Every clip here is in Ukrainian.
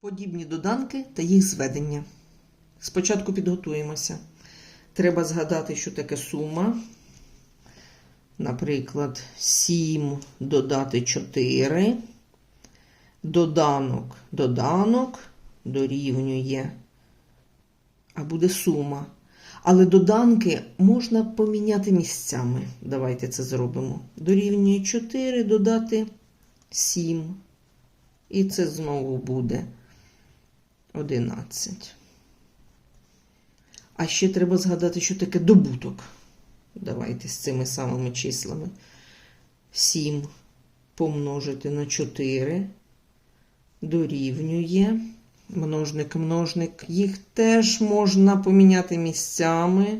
Подібні доданки та їх зведення. Спочатку підготуємося. Треба згадати, що таке сума. Наприклад, 7 додати 4. Доданок, доданок дорівнює. А буде сума. Але доданки можна поміняти місцями. Давайте це зробимо. Дорівнює 4 додати 7. І це знову буде 11. А ще треба згадати, що таке добуток. Давайте з цими самими числами. 7 помножити на 4 дорівнює. Множник, множник. Їх теж можна поміняти місцями.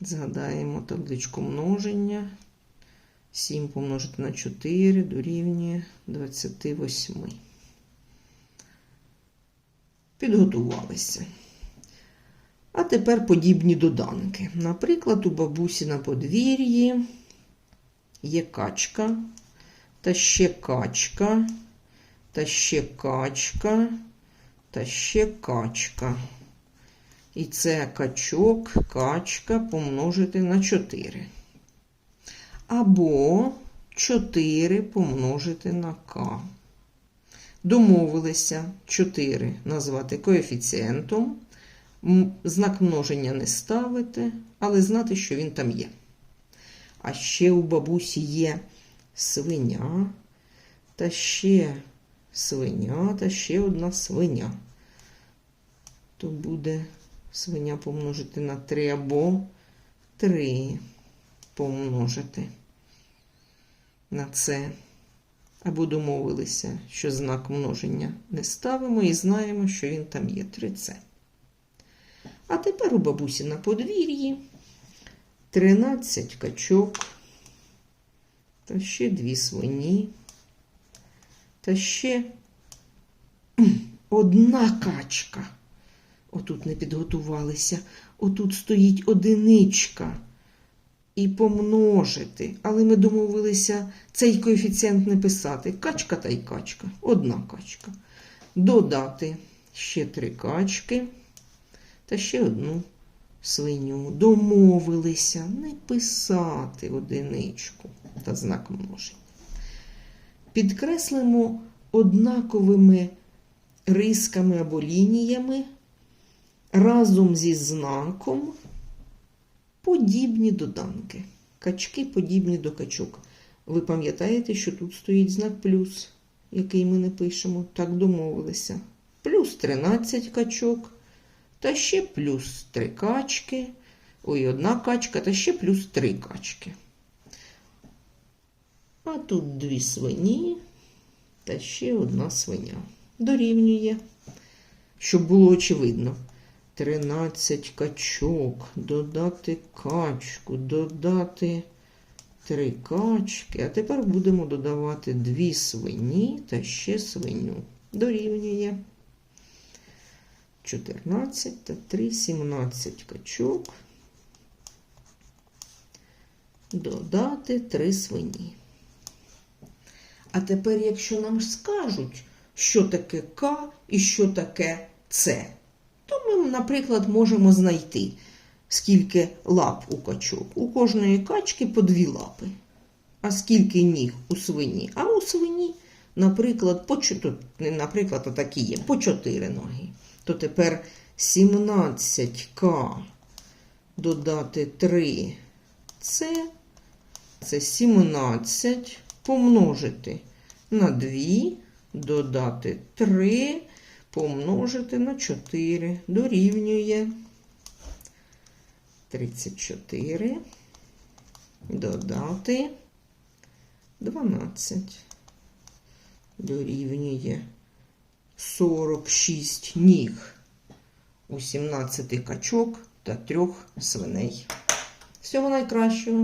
Згадаємо табличку множення. 7 помножити на 4 дорівнює 28. Підготувалися. А тепер подібні доданки. Наприклад, у бабусі на подвір'ї є качка, та ще качка, та ще качка, та ще качка. І це качок, качка помножити на 4. Або 4 помножити на k. Домовилися 4 назвати коефіцієнтом. Знак множення не ставити, але знати, що він там є. А ще у бабусі є свиня, та ще свиня, та ще одна свиня. То буде свиня помножити на 3 або 3 помножити на це. Або домовилися, що знак множення не ставимо і знаємо, що він там є 3С. А тепер у бабусі на подвір'ї 13 качок, та ще дві свині, та ще одна качка. Отут не підготувалися. Отут стоїть одиничка. І помножити. Але ми домовилися цей коефіцієнт не писати. Качка та й качка. Одна качка. Додати ще три качки та ще одну свиню. Домовилися не писати одиничку та знак множення. Підкреслимо однаковими рисками або лініями разом зі знаком подібні доданки. Качки подібні до качок. Ви пам'ятаєте, що тут стоїть знак плюс, який ми не пишемо. Так домовилися. Плюс 13 качок, та ще плюс 3 качки. Ой, одна качка, та ще плюс 3 качки. А тут дві свині та ще одна свиня. Дорівнює, щоб було очевидно. 13 качок, додати качку, додати 3 качки. А тепер будемо додавати 2 свині та ще свиню. Дорівнює 14 та 3, 17 качок. Додати 3 свині. А тепер, якщо нам скажуть, що таке К і що таке С, то ми, наприклад, можемо знайти, скільки лап у качок. У кожної качки по дві лапи. А скільки ніг у свині? А у свині, наприклад, по чотири, наприклад, а такі є, по чотири ноги. То тепер 17К додати 3 це, це 17 помножити на 2, додати 3 помножити на 4 дорівнює 34, додати 12, дорівнює 46 ніг у 17 качок та 3 свиней. Всього найкращого!